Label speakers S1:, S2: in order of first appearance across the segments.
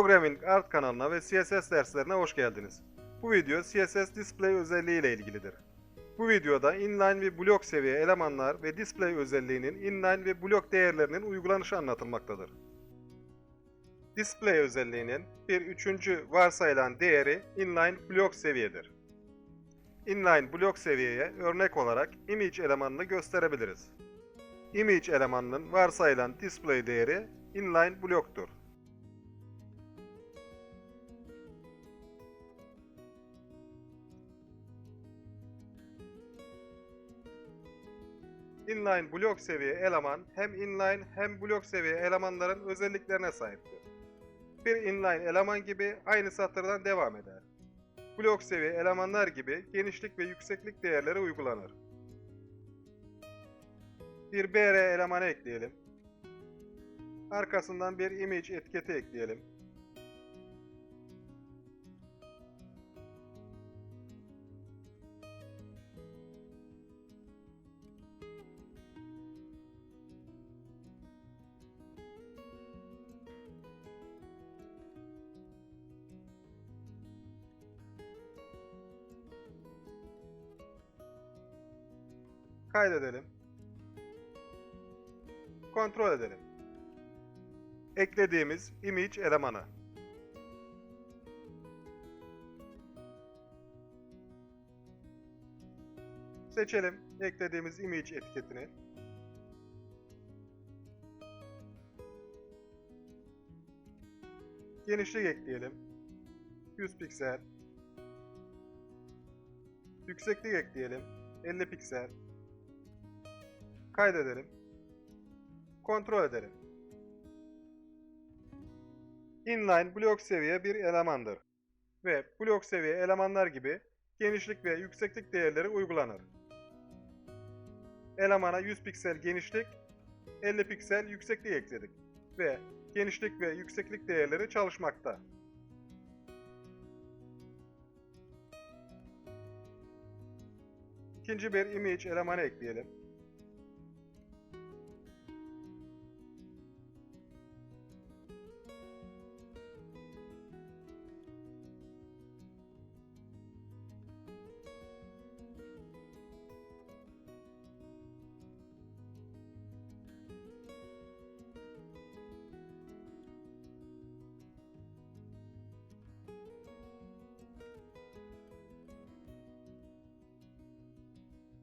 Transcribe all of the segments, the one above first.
S1: Programming Art kanalına ve CSS derslerine hoş geldiniz. Bu video CSS Display özelliği ile ilgilidir. Bu videoda inline ve blok seviye elemanlar ve display özelliğinin inline ve blok değerlerinin uygulanışı anlatılmaktadır. Display özelliğinin bir üçüncü varsayılan değeri inline blok seviyedir. Inline blok seviyeye örnek olarak image elemanını gösterebiliriz. Image elemanının varsayılan display değeri inline bloktur. Inline blok seviye eleman hem inline hem blok seviye elemanların özelliklerine sahiptir. Bir inline eleman gibi aynı satırdan devam eder. Blok seviye elemanlar gibi genişlik ve yükseklik değerleri uygulanır. Bir BR elemanı ekleyelim. Arkasından bir image etiketi ekleyelim. Kaydedelim. Kontrol edelim. Eklediğimiz image elemanı. Seçelim eklediğimiz image etiketini. Genişlik ekleyelim. 100 piksel. Yükseklik ekleyelim. 50 piksel. Kaydedelim. Kontrol edelim. Inline blok seviye bir elemandır. Ve blok seviye elemanlar gibi genişlik ve yükseklik değerleri uygulanır. Elemana 100 piksel genişlik, 50 piksel yükseklik ekledik ve genişlik ve yükseklik değerleri çalışmakta. İkinci bir image elemanı ekleyelim.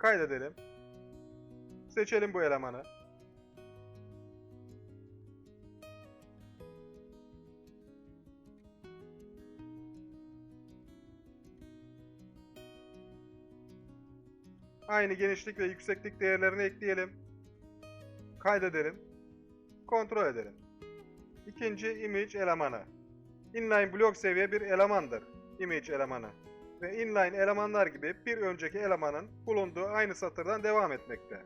S1: Kaydedelim. Seçelim bu elemanı. Aynı genişlik ve yükseklik değerlerini ekleyelim. Kaydedelim. Kontrol edelim. İkinci image elemanı. Inline blok seviye bir elemandır. Image elemanı ve inline elemanlar gibi bir önceki elemanın bulunduğu aynı satırdan devam etmekte.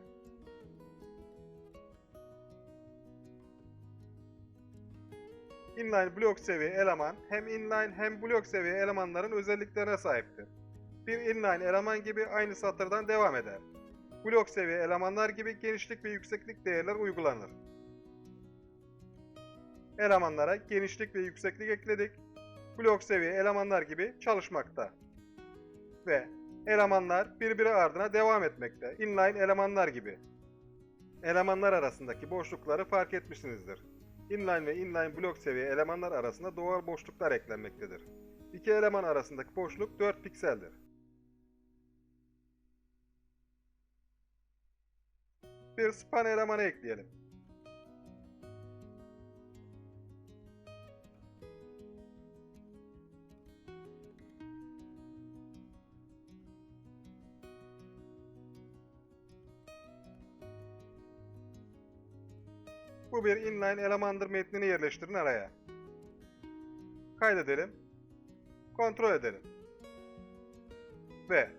S1: Inline blok seviye eleman hem inline hem blok seviye elemanların özelliklerine sahiptir. Bir inline eleman gibi aynı satırdan devam eder. Blok seviye elemanlar gibi genişlik ve yükseklik değerler uygulanır. Elemanlara genişlik ve yükseklik ekledik. Blok seviye elemanlar gibi çalışmakta ve elemanlar birbiri ardına devam etmekte. Inline elemanlar gibi. Elemanlar arasındaki boşlukları fark etmişsinizdir. Inline ve inline blok seviye elemanlar arasında doğal boşluklar eklenmektedir. İki eleman arasındaki boşluk 4 pikseldir. Bir span elemanı ekleyelim. Bu bir inline elemandır metnini yerleştirin araya. Kaydedelim. Kontrol edelim. Ve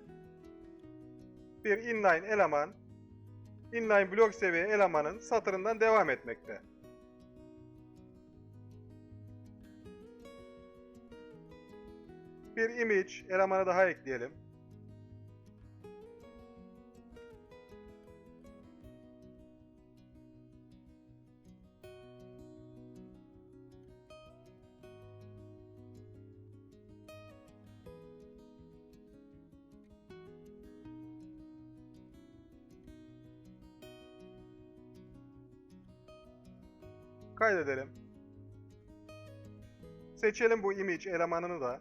S1: bir inline eleman inline blok seviye elemanın satırından devam etmekte. Bir image elemanı daha ekleyelim. Kaydedelim. Seçelim bu image elemanını da.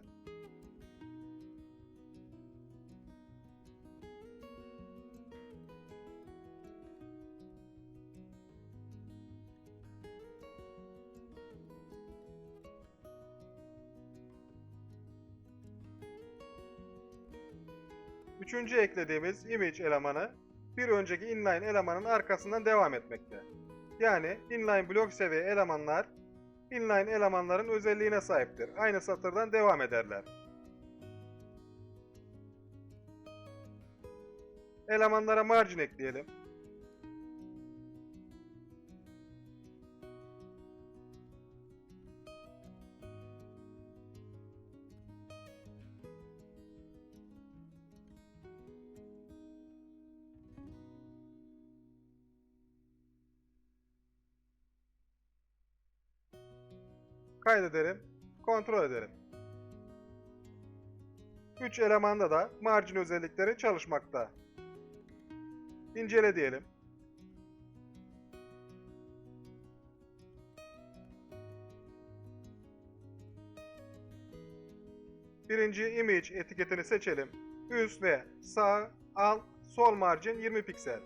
S1: Üçüncü eklediğimiz image elemanı bir önceki inline elemanın arkasından devam etmekte. Yani inline blok seviye elemanlar inline elemanların özelliğine sahiptir. Aynı satırdan devam ederler. Elemanlara margin ekleyelim. Kaydedelim, kontrol edelim. 3 elemanda da margin özellikleri çalışmakta. İncele diyelim. Birinci image etiketini seçelim. Üst ve sağ, alt, sol margin 20 piksel.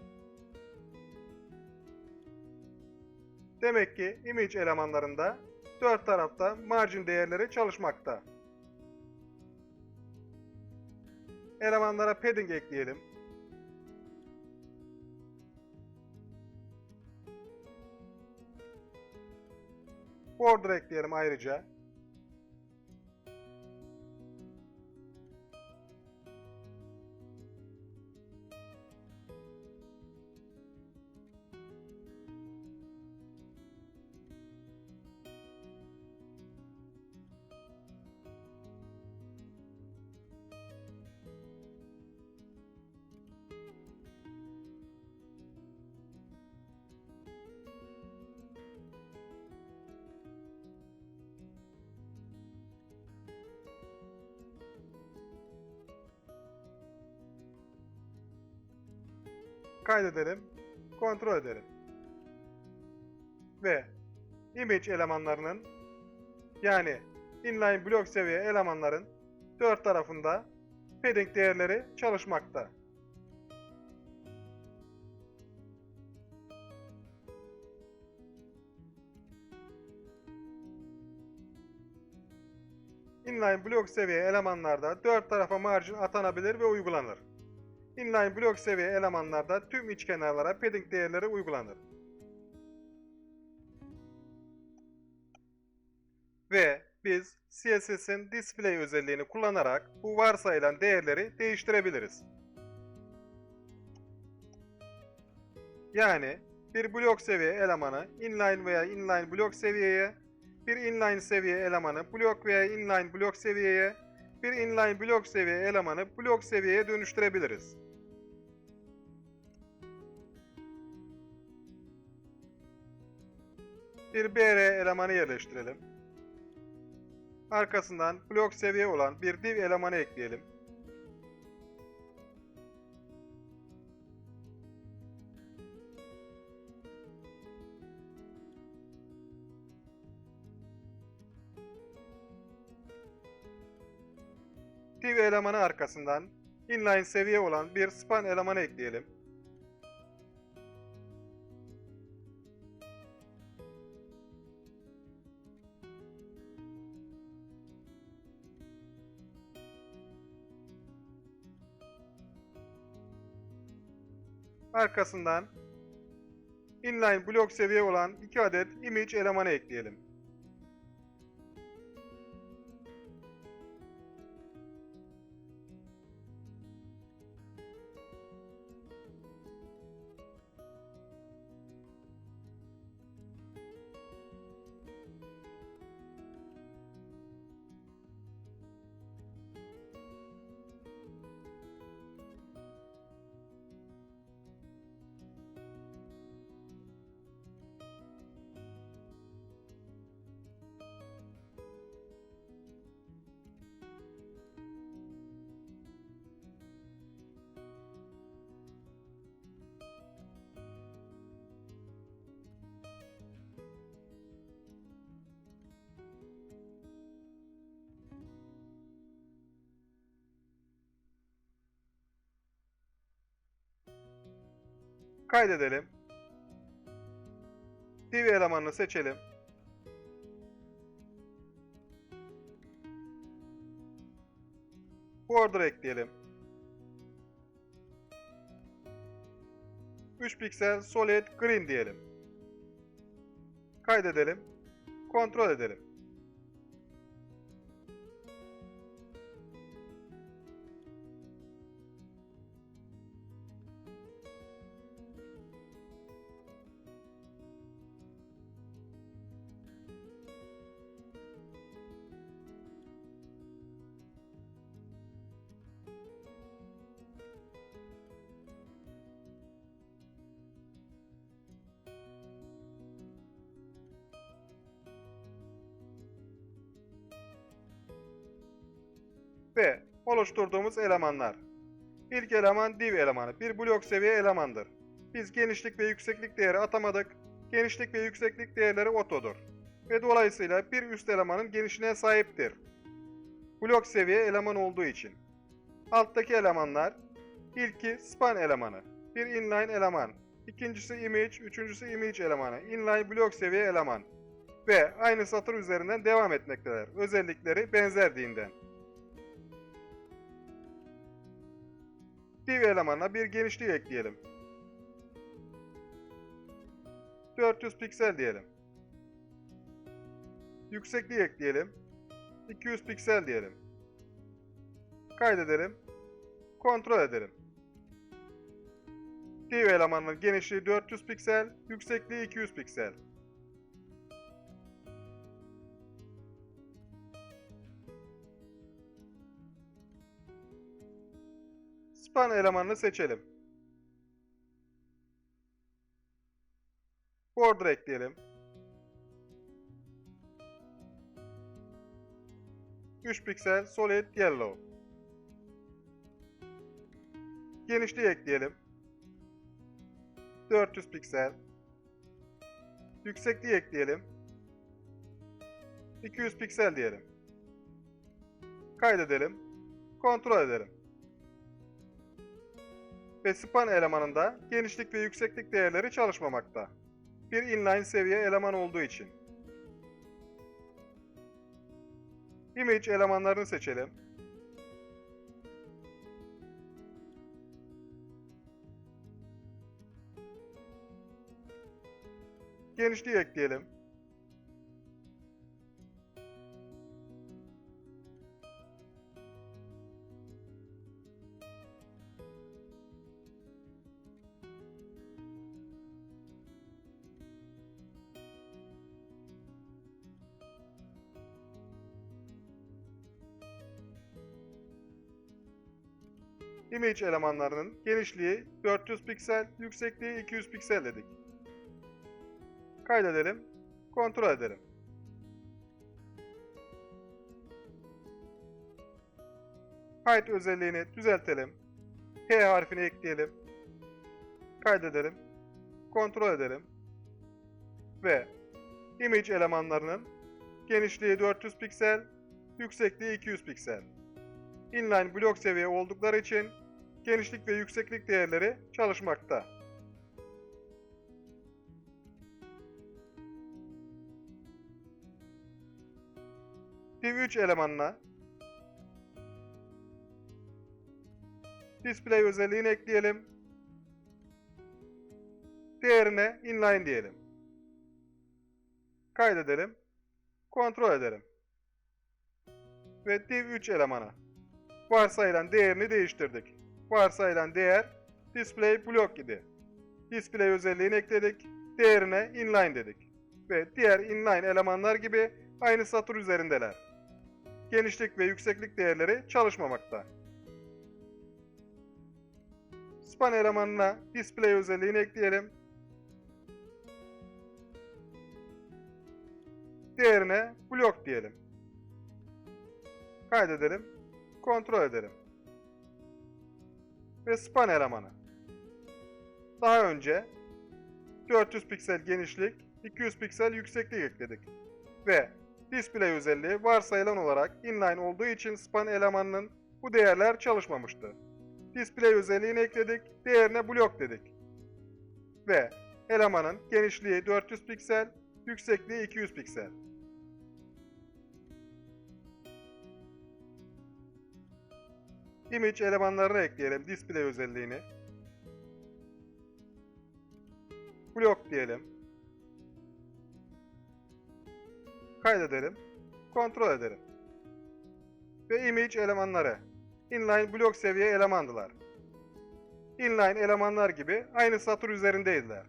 S1: Demek ki image elemanlarında dört tarafta margin değerleri çalışmakta. Elemanlara padding ekleyelim. Border ekleyelim ayrıca. Kaydedelim, kontrol edelim. Ve image elemanlarının yani inline blok seviye elemanların dört tarafında padding değerleri çalışmakta. Inline blok seviye elemanlarda dört tarafa margin atanabilir ve uygulanır. Inline blok seviye elemanlarda tüm iç kenarlara padding değerleri uygulanır. Ve biz CSS'in display özelliğini kullanarak bu varsayılan değerleri değiştirebiliriz. Yani bir blok seviye elemanı inline veya inline blok seviyeye, bir inline seviye elemanı blok veya inline blok seviyeye, bir inline blok seviye elemanı blok seviyeye dönüştürebiliriz. Bir BR elemanı yerleştirelim. Arkasından blok seviye olan bir div elemanı ekleyelim. Div elemanı arkasından inline seviye olan bir span elemanı ekleyelim. Arkasından inline blok seviye olan 2 adet image elemanı ekleyelim. Kaydedelim. Div elemanını seçelim. Border ekleyelim. 3 piksel solid green diyelim. Kaydedelim. Kontrol edelim. Oluşturduğumuz elemanlar. İlk eleman div elemanı, bir blok seviye elemandır. Biz genişlik ve yükseklik değeri atamadık. Genişlik ve yükseklik değerleri otodur. Ve dolayısıyla bir üst elemanın genişliğine sahiptir. Blok seviye eleman olduğu için. Alttaki elemanlar, ilki span elemanı, bir inline eleman, ikincisi image, üçüncüsü image elemanı, inline blok seviye eleman ve aynı satır üzerinden devam etmektedir. Özellikleri benzerdiğinden. Div elemanına bir genişliği ekleyelim. 400 piksel diyelim. Yüksekliği ekleyelim. 200 piksel diyelim. Kaydedelim. Kontrol edelim. Div elemanının genişliği 400 piksel, yüksekliği 200 piksel. Span elemanını seçelim. Border ekleyelim. 3 piksel solid yellow. Genişliği ekleyelim. 400 piksel. Yüksekliği ekleyelim. 200 piksel diyelim. Kaydedelim. Kontrol edelim ve span elemanında genişlik ve yükseklik değerleri çalışmamakta. Bir inline seviye eleman olduğu için. Image elemanlarını seçelim. Genişliği ekleyelim. Image elemanlarının genişliği 400 piksel, yüksekliği 200 piksel dedik. Kaydedelim, kontrol edelim. Height özelliğini düzeltelim. P harfini ekleyelim. Kaydedelim. Kontrol edelim. Ve image elemanlarının genişliği 400 piksel, yüksekliği 200 piksel. Inline blok seviye oldukları için genişlik ve yükseklik değerleri çalışmakta. Div 3 elemanına display özelliğini ekleyelim. Değerine inline diyelim. Kaydedelim. Kontrol edelim. Ve div 3 elemanı varsayılan değerini değiştirdik. Varsayılan değer display block idi. Display özelliğini ekledik. Değerine inline dedik. Ve diğer inline elemanlar gibi aynı satır üzerindeler. Genişlik ve yükseklik değerleri çalışmamakta. Span elemanına display özelliğini ekleyelim. Değerine block diyelim. Kaydedelim. Kontrol edelim ve span elemanı. Daha önce 400 piksel genişlik, 200 piksel yükseklik ekledik. Ve display özelliği varsayılan olarak inline olduğu için span elemanının bu değerler çalışmamıştı. Display özelliğini ekledik, değerine blok dedik. ve elemanın genişliği 400 piksel, yüksekliği 200 piksel. Image elemanlarını ekleyelim display özelliğini. Blok diyelim. Kaydedelim. Kontrol edelim. Ve image elemanları. Inline blok seviye elemandılar. Inline elemanlar gibi aynı satır üzerindeydiler.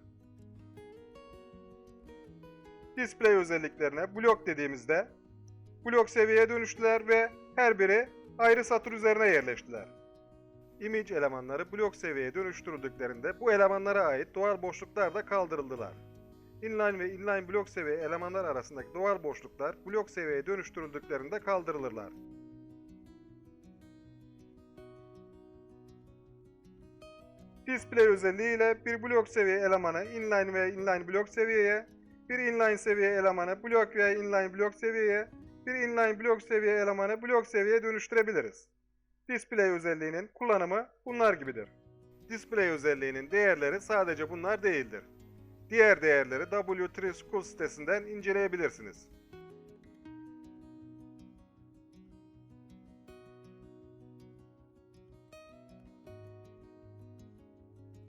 S1: Display özelliklerine blok dediğimizde blok seviyeye dönüştüler ve her biri ayrı satır üzerine yerleştiler. Image elemanları blok seviyeye dönüştürüldüklerinde bu elemanlara ait doğal boşluklar da kaldırıldılar. Inline ve inline blok seviye elemanlar arasındaki doğal boşluklar blok seviyeye dönüştürüldüklerinde kaldırılırlar. Display özelliğiyle bir blok seviye elemanı inline ve inline blok seviyeye, bir inline seviye elemanı blok ve inline blok seviyeye, bir inline blok seviye elemanı blok seviyeye dönüştürebiliriz. Display özelliğinin kullanımı bunlar gibidir. Display özelliğinin değerleri sadece bunlar değildir. Diğer değerleri W3 School sitesinden inceleyebilirsiniz.